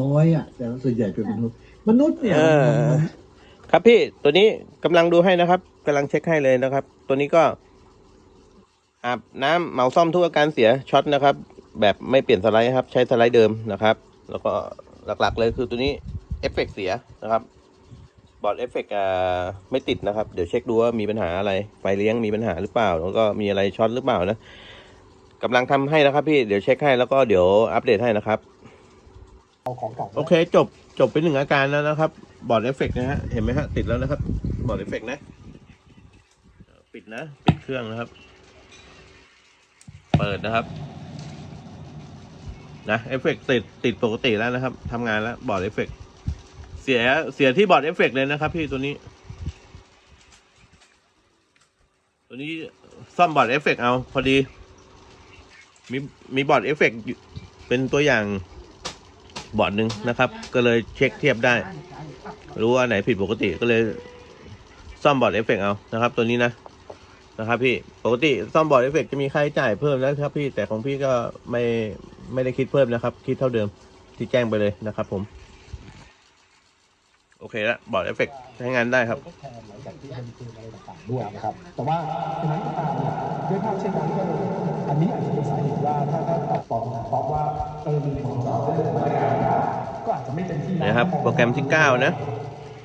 น้อยอะ แต่ว่าส่วนใหญ่เป็นมนุษย์มนุษย์เนี่ยเออ มันครับพี่ตัวนี้กำลังดูให้นะครับกำลังเช็คให้เลยนะครับ ตัวนี้ก็อาบน้ำเหมาซ่อมทุกอาการเสียช็อตนะครับ แบบไม่เปลี่ยนสไลด์ครับ ใช้สไลด์เดิมนะครับ แล้วก็หลักๆเลยคือตัวนี้เอฟเฟกเสียนะครับ บอร์ดเอฟเฟกอ่าไม่ติดนะครับ เดี๋ยวเช็คดูว่ามีปัญหาอะไร ไฟเลี้ยงมีปัญหาหรือเปล่า แล้วก็มีอะไรช็อตหรือเปล่านะกำลังทำให้นะครับพี่เดี๋ยวเช็คให้แล้วก็เดี๋ยวอัปเดตให้นะครับ เอาของเก่าโอเค จบจบไปหนึ่งอาการแล้วนะครับ บอร์ดเอฟเฟกนะฮะ เห็นไหมฮะ ติดแล้วนะครับ บอร์ดเอฟเฟกนะ ปิดนะ ปิดเครื่องนะครับ เปิดนะครับ นะเอฟเฟกติดติดปกติแล้วนะครับทำงานแล้วบอร์ดเอฟเฟกเสียเสียที่บอร์ดเอฟเฟกเลยนะครับ พี่ตัวนี้ ตัวนี้ซ่อมบอร์ดเอฟเฟกเอา พอดี มีมีบอร์ดเอฟเฟกเป็นตัวอย่าง บอดหนึ่งนะครับ ก็เลยเช็คเทียบได้ รู้ว่าไหนผิดปกติก็เลยซ่อมบอร์ดเอฟเฟกเอานะครับ ตัวนี้นะนะครับพี่ปกติซ่อมบอร์ดเอฟเฟกจะมีค่าใช้จ่ายเพิ่มนะครับ พี่แต่ของพี่ก็ไม่ไม่ได้คิดเพิ่มนะครับ คิดเท่าเดิมที่แจ้งไปเลยนะครับ ผม โอเคละบอร์ดเอฟเฟกใช้งานได้ครับดแทนหลังจากที่มันคืนอะไรต่างๆด้วยนะครับ แต่ว่าฉะนั้นก็ตามเนี่ยด้วยภาพเช่นนั้นก็เลยอันนี้อาจจะเป็นสาเหตุว่าถ้าถ้าตัดต่อเพราะว่าเออมีของเราก็อาจจะไม่ นะครับ โปรแกรมที่เก้านะ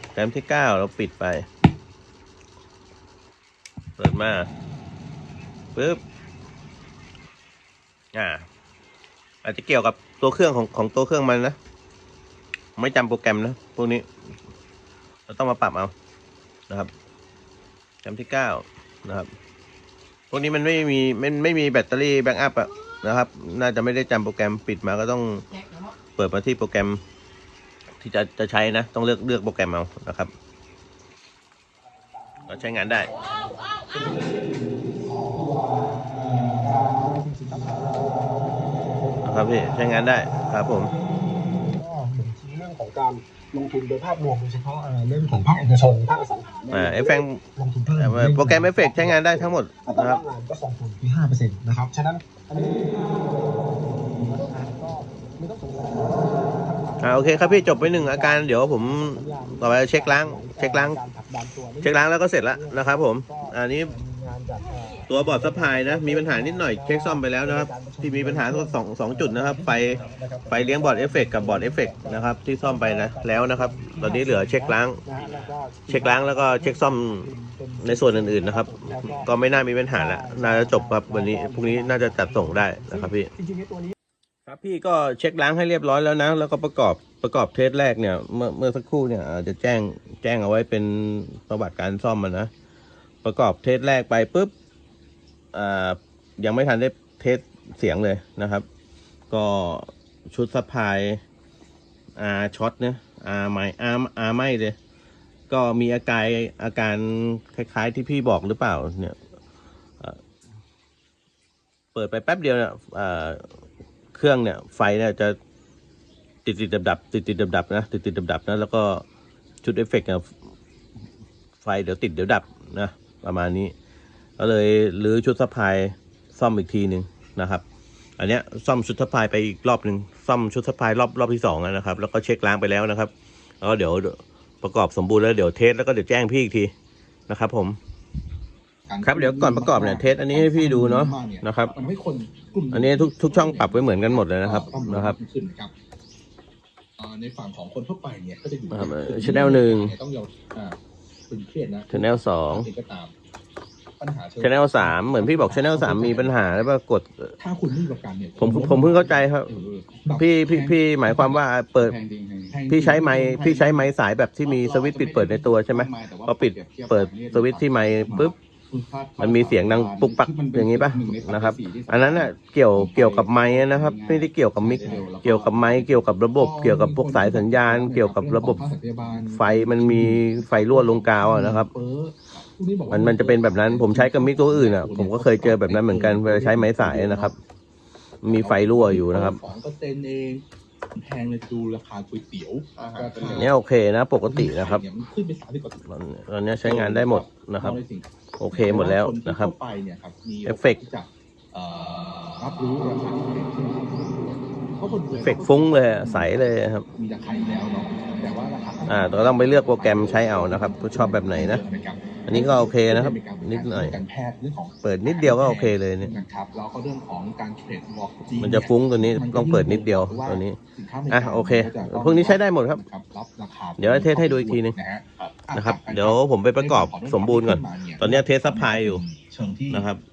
โปรแกรมที่เก้าเราปิดไป เปิดมาปึ๊บอ่า อาจจะเกี่ยวกับตัวเครื่องของของตัวเครื่องมันนะ ไม่จำโปรแกรมนะพวกนี้ เราต้องมาปรับเอานะครับโปรแกรมที่เก้านะครับ พวกนี้มันไม่มีมันไม่มีแบตเตอรี่แบ็กอัพอะนะครับ น่าจะไม่ได้จำโปรแกรมปิดมาก็ต้องเปิดมาที่โปรแกรม ที่จะจะใช้นะ ต้องเลือกเลือกโปรแกรมเอานะครับเราใช้งานได้นะครับพี่ใช้งานได้ครับผมก็บ่งชี้เรื่องของการลงทุนโดยภาพรวมโดยเฉพาะเอ่อเรื่องของภาคเอกชนภาคอสังหาริมทรัพย์อ่าเอฟเฟกต์ลงทุนเพิ่มโปรแกรมเอฟเฟกต์ใช้งานได้ทั้งหมดอัตรานะครับว่างงานก็ส่งผลที่ห้าเปอร์เซ็นต์นะครับ ฉะนั้นอันนี้ก็ไม่ต้องสงสัย อ่าโอเคครับพี่จบไปหนึ่งอาการเดี๋ยวผมต่อไปเช็คล้าง เช็คล้าง เช็คล้างแล้วก็เสร็จแล้วนะครับ ผม อันนี้ตัวบอร์ดซัพพลายนะ มีปัญหานิดหน่อยเช็คซ่อมไปแล้วนะครับ ที่มีปัญหาสองสองจุดนะครับ ไฟไฟเลี้ยงบอร์ดเอฟเฟกกับบอร์ดเอฟเฟกนะครับที่ซ่อมไปนะแล้วนะครับ ตอนนี้เหลือเช็คล้าง เช็คล้างแล้วก็เช็คซ่อมในส่วนอื่นๆนะครับ ก็ไม่น่ามีปัญหาแล้วน่าจะจบครับวันนี้พรุ่งนี้น่าจะจัดส่งได้นะครับพี่ ครับพี่ก็เช็คล้างให้เรียบร้อยแล้วนะ แล้วก็ประกอบประกอบเทสแรกเนี่ย เมื่อเมื่อสักครู่เนี่ยอาจจะแจ้งแจ้งเอาไว้เป็นประวัติการซ่อมมันนะประกอบเทสแรกไปปุ๊บอ่ายังไม่ทันได้เทสเสียงเลยนะครับ ก็ชุดซัพายอาช็อตเนี่ยอาไม่อาอาไม่เลย ก็มีอาการอาการคล้าย ๆ ที่พี่บอกหรือเปล่าเนี่ยเอ่อเปิดไปแป๊บเดียวเนี่ยอ่า เครื่องเนี่ยไฟเนี่ยจะติดติดดับดับติดติดดับดับนะติดติดดับดับนะแล้วก็ชุดเอฟเฟกต์เนี่ยไฟเดี๋ยวติดเดี๋ยวดับนะประมาณนี้ ก็เลยรื้อชุดซัพพลายซ่อมอีกทีหนึ่งนะครับ อันเนี้ยซ่อมชุดซัพพลายไปอีกรอบหนึ่งซ่อมชุดซัพพลายรอบรอบที่สองนะครับ แล้วก็เช็คล้างไปแล้วนะครับแล้วเดี๋ยวประกอบสมบูรณ์แล้วเดี๋ยวเทสแล้วก็เดี๋ยวแจ้งพี่อีกทีนะครับผม ครับเดี๋ยวก่อนประกอบเนี่ยเทสอันนี้ให้พี่ดูเนาะนะครับมันให้คนกลุ่มอันนี้ทุกทุกช่องปรับไว้เหมือนกันหมดเลยนะครับต้องนะครับขึ้นนะครับอ่าในฝั่งของคนทั่วไปเนี่ยก็จะอยู่ครับ channel หนึ่งต้องยอมอ่าตึงเครียดนะ channel สองเองก็ตามปัญหาเชิง channel สามเหมือนพี่บอก channel สามมีปัญหาแล้วปรากฏถ้าคุณไม่มีประกันเนี่ยผมผมเพิ่งเข้าใจครับเออแบบพี่พี่พี่หมายความว่าเปิดแพงจริงแพงจริงแพงพี่ใช้ไม้พี่ใช้ไม้สายแบบที่มีสวิตช์ปิดเปิดในตัวใช่ไหมพอปิดเปิดสวิตช์ที่ไม้ปุ๊บ มันมีเสียงดังปุ๊กปักอย่างนี้ปะนะครับ อันนั้นน่ะเกี่ยวเกี่ยวกับไม้นะครับ ไม่ได้เกี่ยวกับมิกเกี่ยวกับไม้เกี่ยวกับระบบ เกี่ยวกับพวกสายสัญญาณ เกี่ยวกับระบบไฟมันมีไฟรั่วลงกาวอะนะครับมันมันจะเป็นแบบนั้นผมใช้กับมิกตัวอื่นอะ ผมก็เคยเจอแบบนั้นเหมือนกันเวลาใช้ไม้สายนะครับ มีไฟรั่วอยู่นะครับ สองเปอร์เซ็นต์เองแพงเลยดูราคาก๋วยเตี๋ยวอาหารทะเลอันนี้โอเคนะ ปกตินะครับเนี่ยมันขึ้นไปสามสิบกว่าตอนตอนนี้ใช้งานได้หมดนะครับในสิ่งโอเคหมดแล้วนะครับ นที่เข้าไปเนี่ยครับมีเอฟเฟกต์ ที่จะเอ่อรับรู้ราคาที่แพงขึ้นก็คนเอฟเฟกต์ฟุ้งเลยอะใสเลยครับ มีราคาอยู่แล้วเนาะแต่ว่าราคาอ่าเราต้องไปเลือกโปรแกรมใช้เอานะครับชอบแบบไหนนะ ครับ อันนี้ก็โอเคนะครับนิดหน่อยการแพทย์เรื่องของเปิดนิดเดียวก็โอเคเลยเนี่ยนะครับแล้วก็เรื่องของการเทรดบล็อกจีมันจะฟุ้งตัวนี้ต้องเปิดนิดเดียวตัวนี้อะโอเคพวกนี้ใช้ได้หมดครับรับราคาเดี๋ยวเทสให้ดูอีกทีนึงนะฮะนะครับ เดี๋ยวผมไปประกอบสมบูรณ์ก่อน ตอนนี้เทสซัพพลายอยู่เชิงที่นะครับอ่อ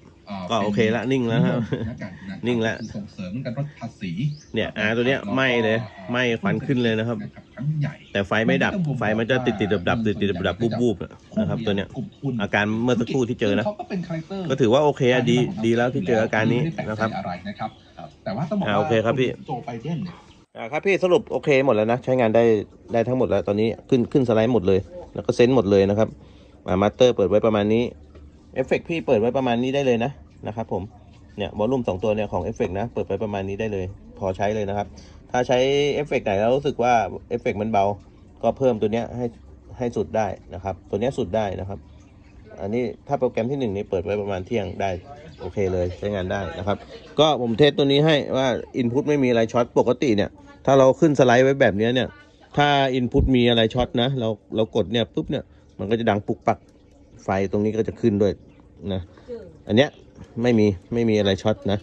ก็โอเคละนิ่งแล้วครับเป็นิ่งแล้วส่งเสริมการลดภาษีเนี่ยอาตัวเนี้ยไหม้เลยไหม้ควันขึ้นเลยนะครับครั้งใหญ่แต่ไฟไม่ดับไฟมันจะติดติดดับดับติดติดดับดับบูบบูบนะครับ ตัวเนี้ยกลุ่มทุนอาการเมื่อสักครู่ที่เจอนะเขาก็เป็นคาแรคเตอร์ก็ถือว่าโอเคอะดีดีแล้วที่เจออาการนี้นะครับไม่ได้แปลกใจอะไรนะครับแต่ว่าต้องบอกอ่าว่าโอเคครับพี่โจไบเดนเนี่ยอ่าครับพี่สรุปโอเคหมดแล้วนะ ใช้งานได้ได้ทั้งหมดแล้วตอนนี้ขึ้นขึ้นสไลด์หมดเลย แล้วก็เซนส์หมดเลยนะครับอ่ามาสเตอร์เปิดไว้ประมาณนี้ เอฟเฟกพี่เปิดไว้ประมาณนี้ได้เลยนะนะครับผมเนี่ยวอลลุ่มสองตัวเนี่ยของเอฟเฟกนะเปิดไว้ประมาณนี้ได้เลย พอใช้เลยนะครับ ถ้าใช้เอฟเฟกไหนแล้วรู้สึกว่าเอฟเฟกมันเบา ก็เพิ่มตัวเนี้ยให้ให้สุดได้นะครับ ตัวเนี้ยสุดได้นะครับ อันนี้ถ้าโปรแกรมที่หนึ่งนี่เปิดไว้ประมาณเที่ยงได้โอเคเลยใช้งานได้นะครับ ก็ผมเทสตัวนี้ให้ว่า Input ไม่มีอะไรช็อตปกติเนี่ย ถ้าเราขึ้นสไลด์ไว้แบบนี้เนี่ย ถ้า Input มีอะไรช็อตนะเราเรากดเนี่ยปุ๊บเนี่ยมันก็จะดังปุกปัก ไฟตรงนี้ก็จะขึ้นด้วยนะอันเนี้ยไม่มีไม่มีอะไรช็อตนะ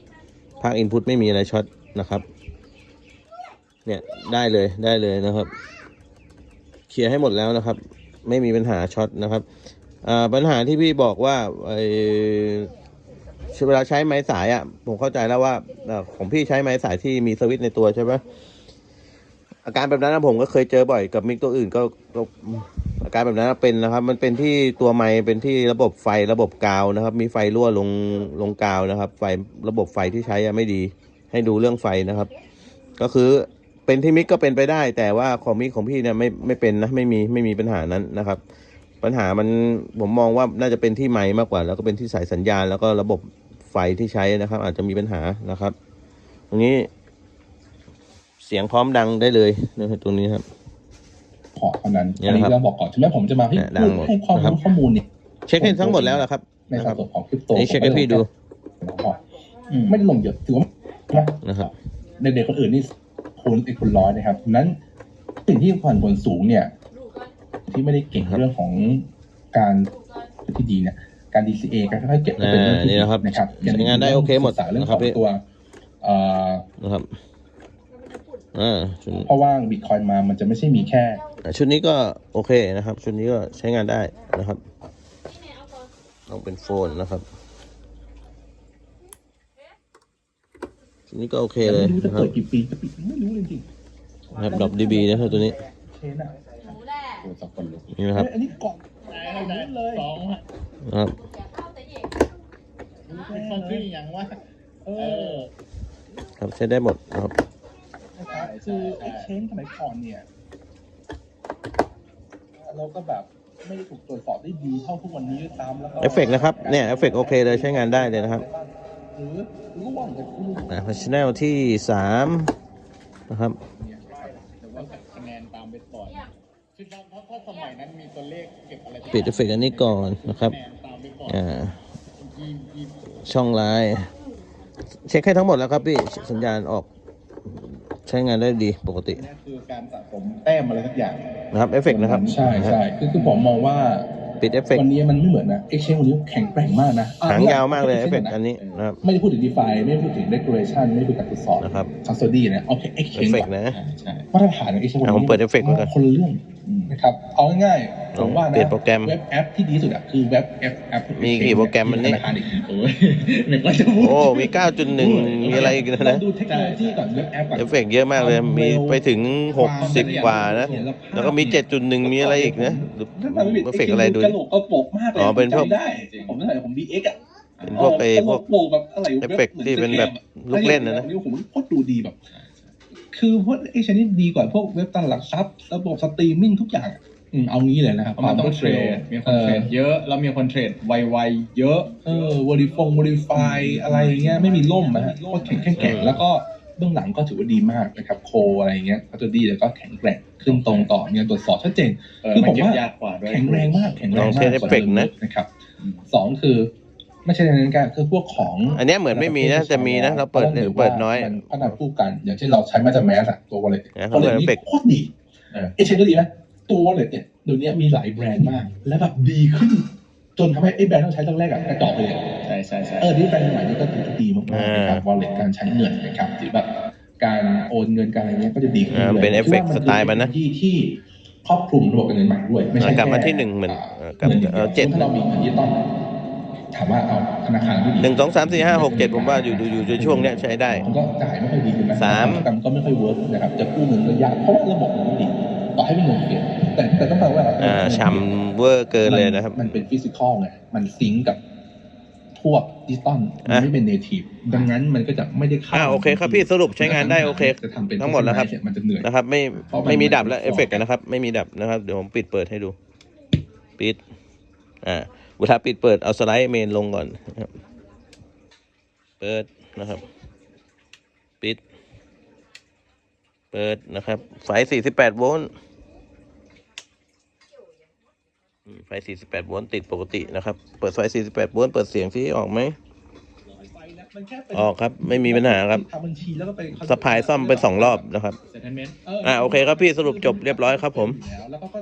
ภาค Input ไม่มีอะไรช็อตนะครับ เนี่ยได้เลยได้เลยนะครับเคลียร์ให้หมดแล้วนะครับ ไม่มีปัญหาช็อตนะครับอ่าปัญหาที่พี่บอกว่าไอเวลาใช้ไม้สายอะผมเข้าใจแล้วว่าอ่าของพี่ใช้ไม้สายที่มีสวิตช์ในตัวใช่ไหม อาการแบบนั้นนะผมก็เคยเจอบ่อยกับมิกตัวอื่นก็ก็อาการแบบนั้นเป็นนะครับ มันเป็นที่ตัวไม้เป็นที่ระบบไฟระบบกาวนะครับ มีไฟรั่วลงลงกาวนะครับ ไฟระบบไฟที่ใช้ไม่ดี ให้ดูเรื่องไฟนะครับ ก็คือเป็นที่มิกก็เป็นไปได้ แต่ว่าของมิกของพี่เนี่ยไม่ไม่เป็นนะไม่มีไม่มีปัญหานั้นนะครับ ปัญหามันผมมองว่าน่าจะเป็นที่ไม้มากกว่า แล้วก็เป็นที่สายสัญญาณ แล้วก็ระบบไฟที่ใช้นะครับ อาจจะมีปัญหานะครับ ตรงนี้ เสียงพร้อมดังได้เลยนะครับตรงนี้ครับพอร์ตเท่านั้นเนี่ยอันนี้นะครับเราบอกก่อนถึงแม้ผมจะมาให้เนี่ยดังหมดให้ความนะครับรู้ข้อมูลเนี่ยเช็คให้ทั้งหมดแล้วนะครับ ในนะคสัรัดบส่วนของคริปโตนี่เช็คให้พี่ดูไม่ได้ลงเยอะถือว่านะนะครับเด็กๆคนอื่นนี่คูณไอ้คูณร้อยนะครับฉะนั้นสิ่งที่ผ่อนผลสูงเนี่ย ที่ไม่ได้เก่งครับเรื่องของการที่ดีเนี่ย การ DCA การค่อยๆเก็บก็เป็นเรื่องที่อ่านี่ดีนะครับนะครับใช้งานได้โอเคหมดศึกษาเรื่องนะขครัอบงพี่ตัวเอ่อนะครับ อ่าชุดเพราะว่าบิตคอยมามันจะไม่ใช่มีแค่ อ่าชุดนี้ก็โอเคนะครับ ชุดนี้ก็ใช้งานได้นะครับต้องเป็นโฟนนะครับชุดนี้ก็โอเคเลยไม่รู้จะนะครับเปิดกี่ปีจะปิดไม่รู้เลยจริงนะครับดรอปดีบีนะครับตัวนี้เชนอะโอ้สับคนลุกนี่นะครับเฮ้ยอันนี้กล่องอะไรเลยสองอะนะครับมันคืออย่างว่าเอเอออ ครับใช้ได้หมดนะครับนะ ครับคือไอ้เชนสมัยก่อนเนี่ย เราก็แบบไม่ได้ถูกตรวจสอบได้ดีเท่าทุกวันนี้ด้วยซ้ำแล้วก็เอฟเฟกนะครับเนี่ยเอฟเฟกโอเคเลยใช้งานได้เลยนะครับหรือร่วงจากคุณอ่าชแนลที่สามนะครับแต่ว่าคะแนนตามไปก่อนคือเพราะเพราะสมัยนั้นมีตัวเลขเก็บอะไรปิดเอฟเฟกอันนี้ก่อนนะครับคะแนนตามไปก่อนอ่ายี่ยี่ช่องไลน์เช็คให้ทั้งหมดแล้วครับพี่สัญญาณออก ใช้งานได้ดีปกตินี่คือการสะสมแต้มอะไรสักอย่างนะครับเอฟเฟกนะครับใช่ใช่คือคือผมมองว่าปิดเอฟเฟกวันนี้มันไม่เหมือนนะเอ็กเชนวันนี้แข็งแกร่งมากนะอะหางยาวมากเลยเอฟเฟกนะอันนี้นะครับไม่ได้พูดถึง DeFi ไม่ได้พูดถึง Decoration ไม่ได้พูดถึงการตรวจสอบนะครับคัสโตดี้นะโอเคเอฟ Exchange เฟกก่อนนะใช่มาตรฐานของ Exchange อะผมเปิด Effect ไว้ก่อนคนละเรื่อง นะครับเอาง่ายๆผมว่าเปลี่นะยนโปรแกรมเว็บแอปที่ดีที่สุดอะคือเว็บแอปแอปมีกี่โปรแกรมมันนี่ธนาคารอีกโอ้ยไม่ว่าจะพูดโอ้มี9.1มีอะไรอีกนะลอนะงดูเทคโนโลยีก่อนเว็บแอปก่อนเอฟเฟกเยอะมากเลยมีไปถึง60กว่านะ แล้วก็มี7.1มีอะไรอีกนะหรือถ้าจำไม่ผิดเอฟเฟกอะไรดูกระโหลกกระโปกมากเลยอ๋อเป็นพวกจำได้ผมตั้งแต่ผม DX อะเป็นพวกไอ้พวกโปกแบบอะไรเอฟเฟกต์ที่เป็นแบบลูกเล่นนะนะอัผมโคตรดูดีแบบ คือพวกไอ้ชนิดดีกว่าพวกเว็บตลาดหลักทรัพย์ระบบสตรีมมิ่งทุกอย่างอะอืมเอางี้เลยนะครับเพราะมันต้องเทรด มีคนเทรดเยอะ แล้วมีคนเทรดไวๆเยอะ เออวอลิฟงวอลิฟายอะไรเงี้ย ไม่มีล่มนะฮะก็แข็งแข็งแข็งแล้วก็เบื้องหลังก็ถือว่าดีมากนะครับโคอะไรเงี้ยก็จะดีแล้วก็แข็งแกร่งขึ้นตรงต่อเนี่ยตรวจสอบชัดเจนเออคือมัผนมเก็บว่ายากกว่าด้วยแข็งแรงมากแข็งแรงลองมาเทกสเอฟเฟกต์นะนะครับสองคือ ไม่ใช่ในนั้นการคือพวกของอันเนี้ยเหมือนไม่มีนะแต่มีนะเราเปิดเปิดน้อยมันพัฒนาคู่กัน อย่างเช่นเราใช้มาจากแมสอะตัว wallet นะเขา wallet เปิดนี่เป็กโคตรดีเอเอเชนก็ดีนะตัว wallet เนี่ยเดี๋ยวนี้มีหลายแบรนด์มาก และแบบดีขึ้น จนทำให้ไอ้แบรนด์ที่เราใช้แรกๆอะกระจอกไปเลยใช่ใช่ใช่เออที่แบรนด์ใหม่นี่ก็ถือว่าดีมากๆนะครับ wallet การใช้เงินนะครับหรือแบบการโอนเงินการอะไรเงี้ยก็จะดีขึ้นอ่าเลยเป็น effect คิดว่าสไตล์มันนะที่ที่ครอบคลุมระบบการเงินใหม่ด้วย ไม่ใช่กลับมาแค่ที่หนึ่งเหมือนเออกลับเงินอย่างเอเดียวอเจ็ดถ้าเรามีเงินดิจิตอล ถามว่าเอาธนาคารที่ดีหนึ่งสองสามสี่ห้าหกเจ็ดผมว่าอยู่อยู่อยู่ในช่วงเนี้ยใช้ได้ มันก็จ่ายไม่ค่อยดีถูกไหมสามแต่มันก็ไม่ค่อยเวิร์กนะครับจะกู้เงินก็ยากเพราะว่าระบบมันไม่ดีต่อให้เป็นเงินเปลี่ยนแต่แต่ต้องแปลว่าอ่าช่ำเวอร์เกินเลยนะครับ มันเป็นฟิสิกอลไงมันซิงก์กับพวกดิจิตอลมันอะไม่เป็นเนทีฟดังนั้นมันก็จะไม่ได้เข้าอ่าโอเคครับพี่สรุปใช้งานได้โอเคจะทำเป็นทั้งหมดแล้วครับมันจะเหนื่อยนะครับ ไม่เพราะมันไม่มีดับแล้วมันเอฟเฟกต์นะครับ ไม่มีดับนะครับ เดี๋ยวผมปิดเปิดให้ดู ปิดอ่า เวลาปิดเปิดเอาสไลด์เมนลงก่อนนะครับ เปิดนะครับ ปิด เปิดนะครับไฟ48โวลต์อืมไฟ 48 โวลต์ติดปกตินะครับ เปิดไฟ 48 โวลต์เปิดเสียงที่ออกไหมมันแค่เป็นออกครับ ไม่มีปัญหาครับทำบัญชีแล้วก็ไปสะพายซ่อมไปสองรอบนะครับเซนเทนเมนต์เอออ่าโอเคครับพี่สรุปจบเรียบร้อยครับผมแล้วแล้วก็ไม่